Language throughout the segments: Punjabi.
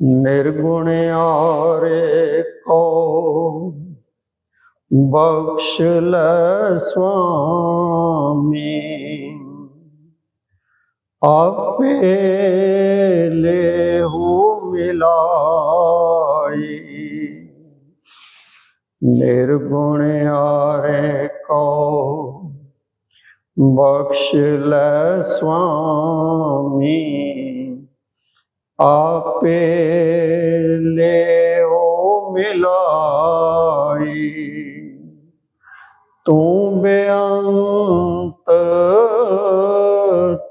ਨਿਰਗੁਣ ਆਰੇ ਕੋ ਬਖਸ਼ ਲੈ ਸੁਆਮੀ ਆਪੇ ਲੈਹੁ ਮਿਲਾਈ ਨਿਰਗੁਣ ਆਰੇ ਕੋ ਬਖਸ਼ ਲੈ ਸੁਆਮੀ ਆਪੇ ਲੈਹੁ ਮਿਲਾਈ। ਤੂੰ ਬੇਅੰਤ,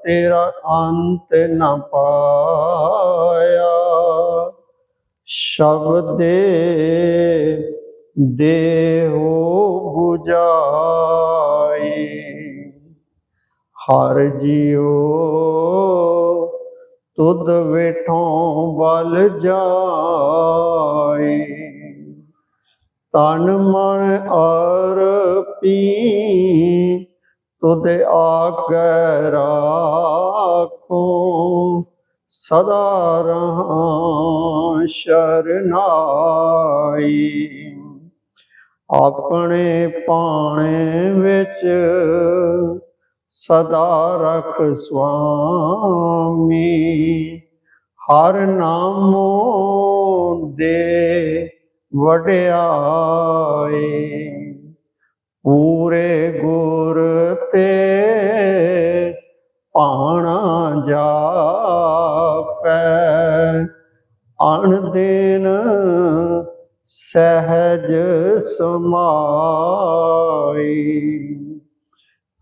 ਤੇਰਾ ਅੰਤ ਨ ਪਾਇਆ। ਸ਼ਬਦੇ ਦੇਹੋ 부ਜਾਈ ਹਰ ਜੀਓ ਤੁਧ ਵੇਠੋਂ ਬਲ ਜਾਈ ਤਨ ਮਨ ਅਰਪੀ ਤੁਧ ਆਗੈ ਰਾਖੋ, ਸਦਾ ਰਹਾਂ ਸ਼ਰਨਾਈ। ਆਪਣੇ ਪਾਣੇ ਵਿੱਚ ਸਦਾ ਰਖ ਸੁਆਮੀ ਹਰ ਨਾਮੋ ਦੇ ਵਡਿਆਈ ਪੂਰੇ ਗੁਰ ਤੇ ਪਾਣਾ ਜਾਪੈ। ਅਣ ਦਿਨ ਸਹਿਜ ਸਮਾਈ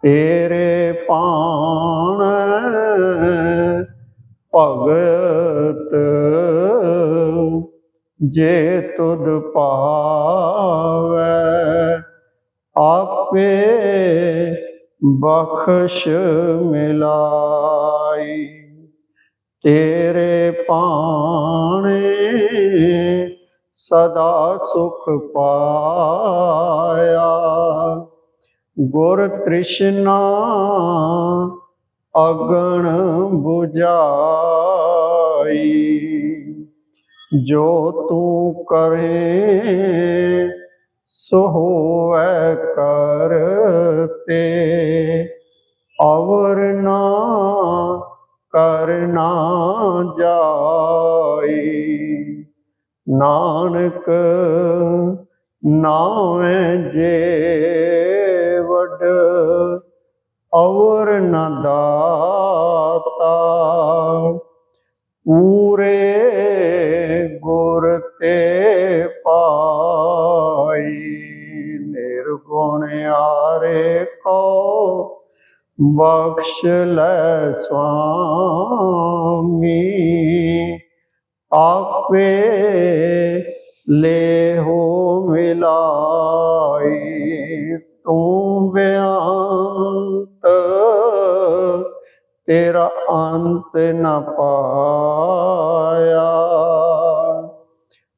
ਤੇਰੇ ਪਾਣ ਭਗਤ ਜੇ ਤੁਧ ਪਾਵੈ ਆਪੇ ਬਖਸ਼ ਮਿਲਾਈ। ਤੇਰੇ ਪਾਣੇ ਸਦਾ ਸੁਖ ਪਾਇਆ। ਗੁਰ ਤ੍ਰਿਸ਼ਨਾ ਅਗਣ 부ਜਾਈ ਜੋ ਤੂੰ ਕਰੇ, ਸੋ ਹੋਵੈ ਕਰਤੇ ਅਵਰ ਨਾ ਕਰਨਾ ਜਾਈ। ਨਾਨਕ ਨਾਵੇਂ ਜੇ ਵੱਡ ਅਵਰ ਨਾ ਦਾਤਾ। ਪੂਰੇ ਗੁਰ ਤੇ ਪਾਈ ਨਿਰਗੁਣ ਆਰੇ ਕੋ ਬਖਸ਼ ਲੈ ਸੁਆਮੀ ਆਪੇ ਲੈਹੁ ਮਿਲਾਈ ਤੂੰ ਬਿਆੰਤ, ਤੇਰਾ ਅੰਤ ਨਾ ਪਾਇਆ।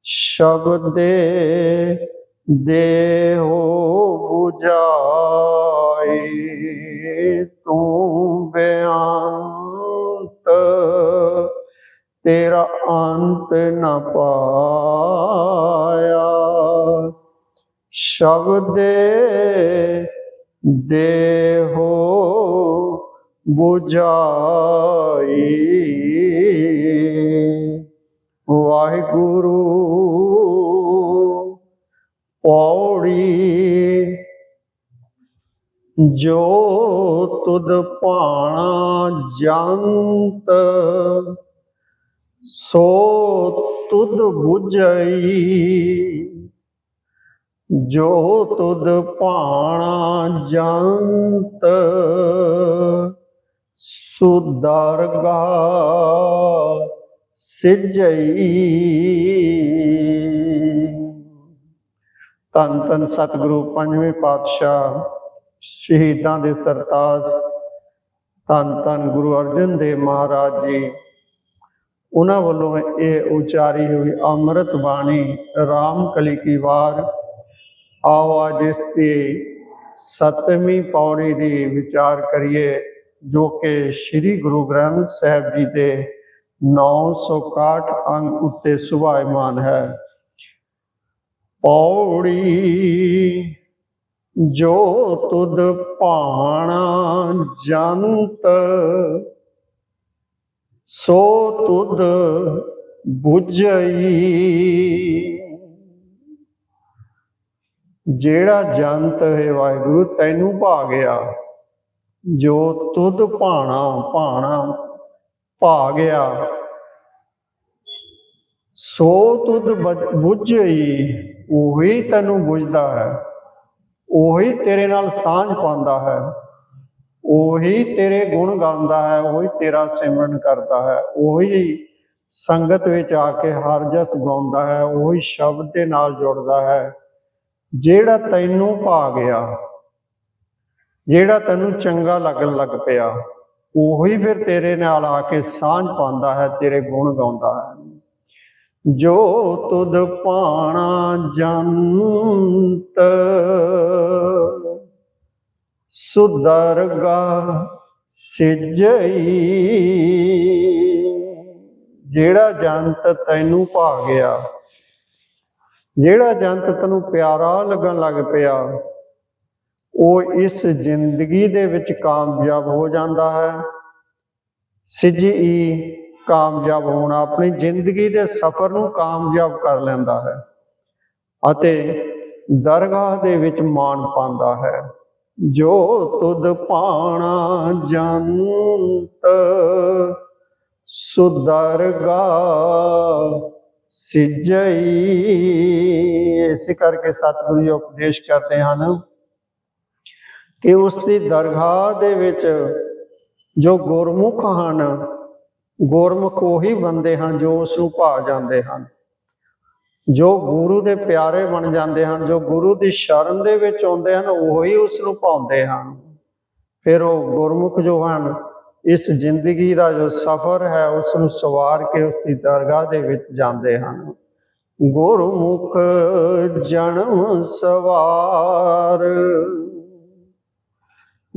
ਸ਼ਬਦੇ ਦੇਹੋ 부ਜਾਈ ਤੂੰ ਬਿਆੰਤ, ਤੇਰਾ ਅੰਤ ਨਾ ਪਾਇਆ। ਸ਼ਬਦੇ ਦੇਹੋ 부ਜਾਈ ਵਾਹਿਗੁਰੂ ਪੌੜੀ ਜੋ ਤੁਧ ਭਾਣਾ ਜੰਤ ਸੋ ਤੁਧ 부ਝਈ ਜੋ ਤੁਧ ਭਾਣਾ ਜੰਤ, ਸੁਦਰਗਾ ਸਿਜਈ ਧੰਨ ਧੰਨ ਸਤਿਗੁਰੂ, ਪੰਜਵੇਂ ਪਾਤਸ਼ਾਹ, ਸ਼ਹੀਦਾਂ ਦੇ ਸਰਤਾਜ, ਧੰਨ ਧੰਨ ਗੁਰੂ ਅਰਜਨ ਦੇਵ ਮਹਾਰਾਜ ਜੀ। ਉਹਨਾਂ ਵੱਲੋਂ ਇਹ ਉਚਾਰੀ ਹੋਈ ਅੰਮ੍ਰਿਤ ਬਾਣੀ ਰਾਮ ਕਲੀ ਕੀ ਵਾਰ ਆਓ ਅੱਜ ਇਸ ਦੀ ਸਤਵੀਂ ਪੌੜੀ ਦੀ ਵਿਚਾਰ ਕਰੀਏ, ਜੋ ਕਿ ਸ੍ਰੀ ਗੁਰੂ ਗ੍ਰੰਥ ਸਾਹਿਬ ਜੀ ਦੇ 961 ਅੰਕ ਉੱਤੇ ਸੁਭਾਇਮਾਨ ਹੈ। ਪੌੜੀ ਜੋ ਤੁਧ ਭਾਣਾ ਜੰਤ, ਸੋ ਤੁਧ 부ਝਈ ਜਿਹੜਾ ਜੰਤ ਹੈ ਵਾਹਿਗੁਰੂ, ਤੈਨੂੰ ਭਾ ਗਿਆ ਜੋ ਤੁਧ ਭਾਣਾ ਭਾਣਾ ਭਾ ਗਿਆ ਸੋ ਤੁਧ ਬੁੱਝਈ, ਉਹੀ ਤੈਨੂੰ ਬੁਝਦਾ ਹੈ। ਉਹੀ ਤੇਰੇ ਨਾਲ ਸਾਂਝ ਪਾਉਂਦਾ ਹੈ। ਉਹੀ ਤੇਰੇ ਗੁਣ ਗਾਉਂਦਾ ਹੈ। ਉਹੀ ਤੇਰਾ ਸਿਮਰਨ ਕਰਦਾ ਹੈ। ਉਹੀ ਸੰਗਤ ਵਿੱਚ ਆ ਕੇ ਹਰ ਜਸ ਗਾਉਂਦਾ ਹੈ। ਉਹੀ ਸ਼ਬਦ ਦੇ ਨਾਲ ਜੁੜਦਾ ਹੈ। ਜਿਹੜਾ ਤੈਨੂੰ ਪਾ ਗਿਆ, ਜਿਹੜਾ ਤੈਨੂੰ ਚੰਗਾ ਲੱਗਣ ਲੱਗ ਪਿਆ, ਉਹੀ ਫਿਰ ਤੇਰੇ ਨਾਲ ਆ ਕੇ ਸਾਂਝ ਪਾਉਂਦਾ ਹੈ, ਤੇਰੇ ਗੁਣ ਗਾਉਂਦਾ ਹੈ। ਜੋ ਤੁਧ ਪਾਣਾ ਜੰਤ ਸੁਦਰਗਾ ਸਿਜਈ। ਜਿਹੜਾ ਜੰਤ ਤੈਨੂੰ ਪਾ ਗਿਆ ਜਿਹੜਾ ਜੰਤ ਤੈਨੂੰ ਪਿਆਰਾ ਲੱਗਣ ਲੱਗ ਪਿਆ, ਉਹ ਇਸ ਜ਼ਿੰਦਗੀ ਦੇ ਵਿੱਚ ਕਾਮਯਾਬ ਹੋ ਜਾਂਦਾ ਹੈ। ਸਿਜੀ ਕਾਮਯਾਬ ਹੋਣਾ ਆਪਣੀ ਜ਼ਿੰਦਗੀ ਦੇ ਸਫ਼ਰ ਨੂੰ ਕਾਮਯਾਬ ਕਰ ਲੈਂਦਾ ਹੈ ਅਤੇ ਦਰਗਾਹ ਦੇ ਵਿੱਚ ਮਾਣ ਪਾਉਂਦਾ ਹੈ। ਜੋ ਤੁਧ ਪਾਣਾ ਜੰਤ ਸੁਦਰਗਾ ਸਿਜਈ। ਇਸੇ ਕਰਕੇ ਸਤਿਗੁਰੂ ਜੀ ਉਪਦੇਸ਼ ਕਰਦੇ ਹਨ ਕਿ ਉਸ ਦੀ ਦਰਗਾਹ ਦੇ ਵਿੱਚ ਜੋ ਗੁਰਮੁਖ ਹਨ, ਗੁਰਮੁਖ ਉਹੀ ਬੰਦੇ ਹਨ ਜੋ ਉਸ ਨੂੰ ਭਾ ਜਾਂਦੇ ਹਨ। ਜੋ ਗੁਰੂ ਦੇ ਪਿਆਰੇ ਬਣ ਜਾਂਦੇ ਹਨ, ਜੋ ਗੁਰੂ ਦੀ ਸ਼ਰਨ ਦੇ ਵਿੱਚ ਆਉਂਦੇ ਹਨ, ਉਹੀ ਉਸ ਨੂੰ ਪਾਉਂਦੇ ਹਨ। ਫਿਰ ਉਹ ਗੁਰਮੁਖ ਜੋ ਹਨ ਇਸ ਜ਼ਿੰਦਗੀ ਦਾ ਜੋ ਸਫ਼ਰ ਹੈ ਉਸ ਨੂੰ ਸਵਾਰ ਕੇ ਉਸ ਦੀ ਦਰਗਾਹ ਦੇ ਵਿੱਚ ਜਾਂਦੇ ਹਨ। ਗੁਰਮੁਖ ਜਨਮ ਸਵਾਰ।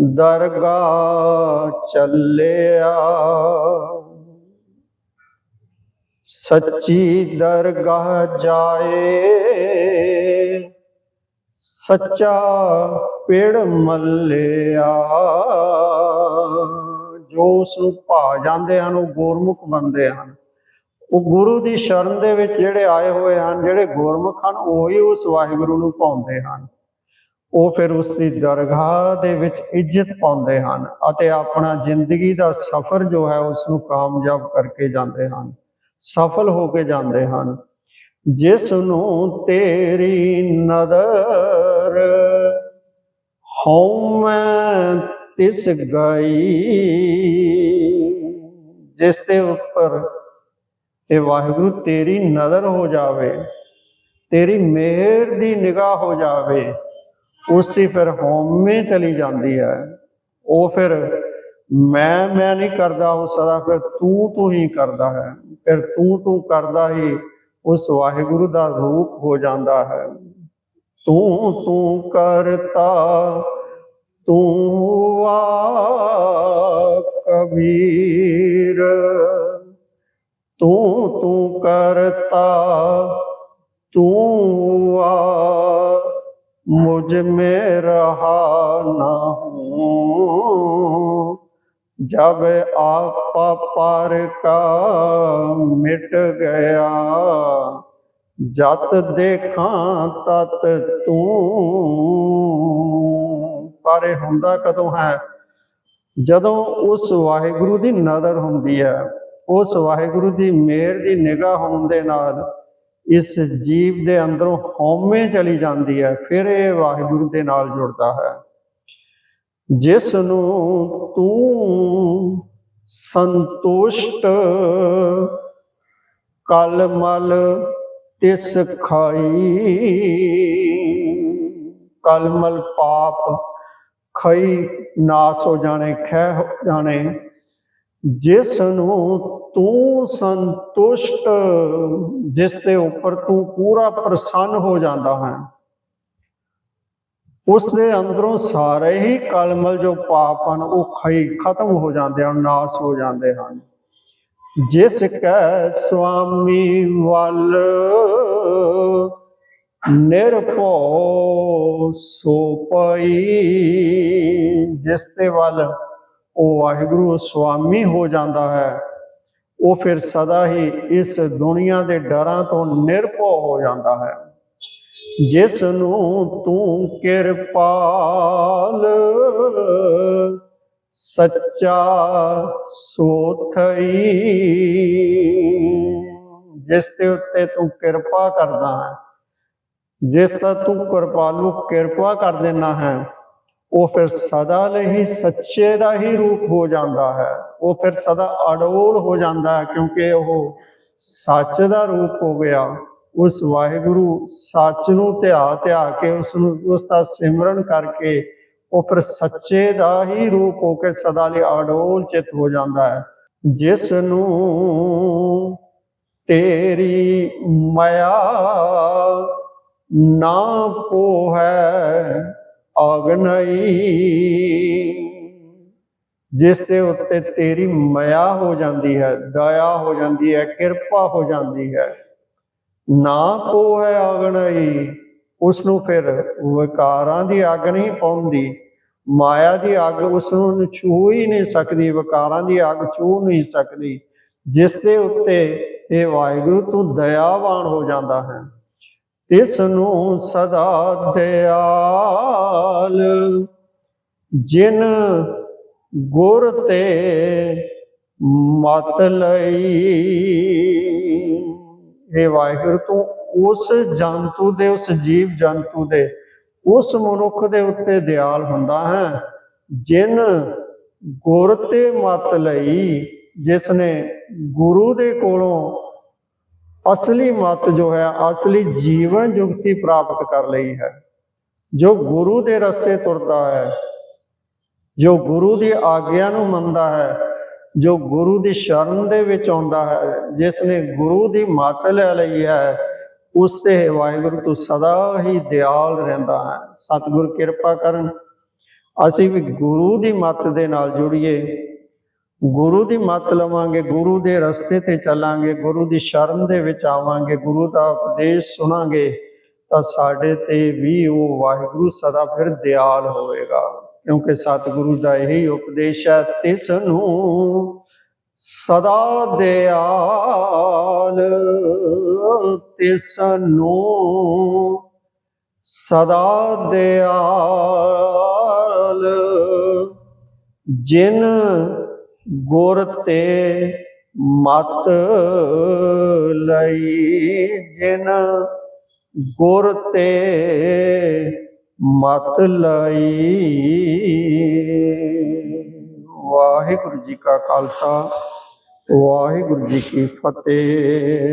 ਦਰਗਾਹ ਚੱਲਿਆ। ਸੱਚੀ ਦਰਗਾਹ ਜਾਏ। ਸੱਚਾ ਪੇੜ ਮੱਲਿਆ। ਜੋ ਉਸ ਨੂੰ ਭਾ ਜਾਂਦੇ ਹਨ, ਉਹ ਗੁਰਮੁਖ ਬੰਦੇ ਹਨ। ਉਹ ਗੁਰੂ ਦੀ ਸ਼ਰਨ ਦੇ ਵਿੱਚ ਜਿਹੜੇ ਆਏ ਹੋਏ ਹਨ, ਜਿਹੜੇ ਗੁਰਮੁਖ ਹਨ, ਉਹੀ ਉਸ ਵਾਹਿਗੁਰੂ ਨੂੰ ਪਾਉਂਦੇ ਹਨ। ਉਹ ਫਿਰ ਉਸ ਦੀ ਦਰਗਾਹ ਦੇ ਵਿੱਚ ਇੱਜ਼ਤ ਪਾਉਂਦੇ ਹਨ ਅਤੇ ਆਪਣਾ ਜ਼ਿੰਦਗੀ ਦਾ ਸਫ਼ਰ ਜੋ ਹੈ ਉਸ ਨੂੰ ਕਾਮਯਾਬ ਕਰਕੇ ਜਾਂਦੇ ਹਨ, ਸਫਲ ਹੋ ਕੇ ਜਾਂਦੇ ਹਨ। ਜਿਸ ਨੂੰ ਤੇਰੀ ਨਦਰ ਹਉਮੈ ਤਿਸ ਗਈ ਜਿਸ ਦੇ ਉੱਪਰ ਇਹ ਵਾਹਿਗੁਰੂ ਤੇਰੀ ਨਜ਼ਰ ਹੋ ਜਾਵੇ, ਤੇਰੀ ਮਿਹਰ ਦੀ ਨਿਗਾਹ ਹੋ ਜਾਵੇ, ਉਸ ਦੀ ਫਿਰ ਹਉਮੈ ਚਲੀ ਜਾਂਦੀ ਹੈ। ਉਹ ਫਿਰ ਮੈਂ ਮੈਂ ਨਹੀਂ ਕਰਦਾ, ਉਹ ਸਦਾ ਫਿਰ ਤੂੰ ਤੂੰ ਹੀ ਕਰਦਾ ਹੈ। ਫਿਰ ਤੂੰ ਤੂੰ ਕਰਦਾ ਹੀ ਉਸ ਵਾਹਿਗੁਰੂ ਦਾ ਰੂਪ ਹੋ ਜਾਂਦਾ ਹੈ। ਤੂੰ ਤੂੰ ਕਰਤਾ ਤੂੰ ਆ ਕਬੀਰ ਤੂੰ ਤੂੰ ਕਰਤਾ ਤੂੰ ਆ ਮੁਝ ਮੇ ਰਹਾ ਨਾ ਹੂੰ जब आपा पर का मिट गया ਜਤ ਦੇਖਾਂ ਤਤ ਤੂੰ ਪਰ ਹੁੰਦਾ ਕਦੋਂ ਹੈ? ਜਦੋਂ ਉਸ ਵਾਹਿਗੁਰੂ ਦੀ ਨਜ਼ਰ ਹੁੰਦੀ ਹੈ, ਉਸ ਵਾਹਿਗੁਰੂ ਦੀ ਮਿਹਰ ਦੀ ਨਿਗਾਹ ਹੋਣ ਦੇ ਨਾਲ ਇਸ ਜੀਵ ਦੇ ਅੰਦਰੋਂ ਹਉਮੈ ਚਲੀ ਜਾਂਦੀ ਹੈ, ਫਿਰ ਇਹ ਵਾਹਿਗੁਰੂ ਦੇ ਨਾਲ ਜੁੜਦਾ ਹੈ। ਜਿਸ ਨੂੰ ਤੂੰ ਸੰਤੁਸ਼ਟ ਕਲ ਮਲ ਤਿਸ ਖਾਈ, ਕਲ ਪਾਪ ਖਈ ਨਾਸ ਹੋ ਜਾਣੇ ਖੈ ਹੋ ਜਾਣੇ। ਜਿਸ ਨੂੰ ਤੂੰ ਸੰਤੁਸ਼ਟ, ਜਿਸ ਦੇ ਉੱਪਰ ਤੂੰ ਪੂਰਾ ਪ੍ਰਸੰਨ ਹੋ ਜਾਂਦਾ ਹੈ, ਉਸ ਦੇ ਅੰਦਰੋਂ ਸਾਰੇ ਹੀ ਕਲਮਲ ਜੋ ਪਾਪ ਹਨ, ਉਹ ਖਈ ਖਤਮ ਹੋ ਜਾਂਦੇ ਹਨ, ਨਾਸ ਹੋ ਜਾਂਦੇ ਹਨ। ਜਿਸ ਕੈ ਸੁਆਮੀ ਵੱਲ ਨਿਰਭਉ ਸੋ ਪਈ ਜਿਸ ਦੇ ਵੱਲ ਉਹ ਵਾਹਿਗੁਰੂ ਸੁਆਮੀ ਹੋ ਜਾਂਦਾ ਹੈ, ਉਹ ਫਿਰ ਸਦਾ ਹੀ ਇਸ ਦੁਨੀਆ ਦੇ ਡਰਾਂ ਤੋਂ ਨਿਰਭਉ ਹੋ ਜਾਂਦਾ ਹੈ। ਜਿਸ ਨੂੰ ਤੂੰ ਕਿਰਪਾਲ, ਸੱਚਾ ਸੋਥਈ, ਜਿਸ ਦੇ ਉੱਤੇ ਤੂੰ ਕਿਰਪਾ ਕਰਦਾ ਹੈ। ਜਿਸ ਦਾ ਤੂੰ ਕਿਰਪਾਲੂ ਕਿਰਪਾ ਕਰ ਦੇਣਾ ਹੈ, ਉਹ ਫਿਰ ਸਦਾ ਲਈ ਸੱਚੇ ਦਾ ਹੀ ਰੂਪ ਹੋ ਜਾਂਦਾ ਹੈ। ਉਹ ਫਿਰ ਸਦਾ ਅਡੋਲ ਹੋ ਜਾਂਦਾ ਹੈ ਕਿਉਂਕਿ ਉਹ ਸੱਚ ਦਾ ਰੂਪ ਹੋ ਗਿਆ। ਉਸ ਵਾਹਿਗੁਰੂ ਸੱਚ ਨੂੰ ਧਿਆ ਧਿਆ ਕੇ ਉਸ ਨੂੰ ਉਸ ਦਾ ਸਿਮਰਨ ਕਰਕੇ ਉਹ ਫਿਰ ਸੱਚੇ ਦਾ ਹੀ ਰੂਪ ਹੋ ਕੇ ਸਦਾ ਲਈ ਅਡੋਲ ਚਿਤ ਹੋ ਜਾਂਦਾ ਹੈ। ਜਿਸ ਨੂੰ ਤੇਰੀ ਮਾਇਆ ਨਾ ਪੋਹੈ ਅਗਨਈ ਜਿਸ ਦੇ ਉੱਤੇ ਤੇਰੀ ਮਾਇਆ ਹੋ ਜਾਂਦੀ ਹੈ, ਦਇਆ ਹੋ ਜਾਂਦੀ ਹੈ, ਕਿਰਪਾ ਹੋ ਜਾਂਦੀ ਹੈ, ਨਾ ਪੋਹੈ ਅਗਨਈ ਉਸ ਨੂੰ ਫਿਰ ਵਿਕਾਰਾਂ ਦੀ ਅੱਗ ਨਹੀਂ ਪਾਉਂਦੀ, ਮਾਇਆ ਦੀ ਅੱਗ ਉਸ ਨੂੰ ਛੂ ਹੀ ਨਹੀਂ ਸਕਦੀ, ਵਿਕਾਰਾਂ ਦੀ ਅੱਗ ਛੂ ਨਹੀਂ ਸਕਦੀ। ਜਿਸ ਦੇ ਉੱਤੇ ਇਹ ਵਾਹਿਗੁਰੂ ਤੂੰ ਦਇਆਵਾਨ ਹੋ ਜਾਂਦਾ ਹੈ। ਇਸ ਨੂੰ ਸਦਾ ਦਿਆਲ। ਜਿਨ ਗੁਰ ਤੇ ਮਤ ਲਈ ਇਹ ਵਾਹਿਗੁਰੂ, ਤੂੰ ਉਸ ਜੰਤੂ ਦੇ, ਉਸ ਜੀਵ ਜੰਤੂ ਦੇ, ਉਸ ਮਨੁੱਖ ਦੇ ਉੱਤੇ ਦਿਆਲ ਹੁੰਦਾ ਹੈ। ਜਿਨ ਗੁਰ ਤੇ ਮਤ ਲਈ, ਜਿਸ ਨੇ ਗੁਰੂ ਦੇ ਕੋਲੋਂ ਅਸਲੀ ਮਤ ਜੋ ਹੈ, ਅਸਲੀ ਜੀਵਨ ਜੁਗਤੀ ਪ੍ਰਾਪਤ ਕਰ ਲਈ ਹੈ। ਜੋ ਗੁਰੂ ਦੇ ਰਸਤੇ ਤੁਰਦਾ ਹੈ, ਜੋ ਗੁਰੂ ਦੀ ਆਗਿਆ ਨੂੰ ਮੰਨਦਾ ਹੈ, ਜੋ ਗੁਰੂ ਦੀ ਸ਼ਰਨ ਦੇ ਵਿੱਚ ਆਉਂਦਾ ਹੈ, ਜਿਸ ਨੇ ਗੁਰੂ ਦੀ ਮੱਤ ਲੈ ਲਈ ਹੈ, ਉਸ ਤੇ ਵਾਹਿਗੁਰੂ ਤੂੰ ਸਦਾ ਹੀ ਦਿਆਲ ਰਹਿੰਦਾ ਹੈ। ਸਤਿਗੁਰ ਕਿਰਪਾ ਕਰਨ। ਅਸੀਂ ਵੀ ਗੁਰੂ ਦੀ ਮੱਤ ਦੇ ਨਾਲ ਜੁੜੀਏ। ਗੁਰੂ ਦੀ ਮੱਤ ਲਵਾਂਗੇ, ਗੁਰੂ ਦੇ ਰਸਤੇ ਤੇ ਚੱਲਾਂਗੇ, ਗੁਰੂ ਦੀ ਸ਼ਰਨ ਦੇ ਵਿੱਚ ਆਵਾਂਗੇ, ਗੁਰੂ ਦਾ ਉਪਦੇਸ਼ ਸੁਣਾਂਗੇ, ਤਾਂ ਸਾਡੇ ਤੇ ਵੀ ਉਹ ਵਾਹਿਗੁਰੂ ਸਦਾ ਫਿਰ ਦਿਆਲ ਹੋਵੇਗਾ। ਕਿਉਂਕਿ ਸਤਿਗੁਰੂ ਦਾ ਇਹੀ ਉਪਦੇਸ਼ ਹੈ, ਤਿਸ ਨੂੰ ਸਦਾ ਦਿਆਲ, ਤਿਸ ਨੂੰ ਸਦਾ ਦਿਆਲ। ਜਿਨ ਗੁਰ ਤੇ ਮਤ ਲਈ ਜਿਨ ਗੁਰ ਤੇ ਮਤ ਲਈ ਵਾਹਿਗੁਰੂ ਜੀ ਕਾ ਖਾਲਸਾ, ਵਾਹਿਗੁਰੂ ਜੀ ਕੀ ਫਤਿਹ।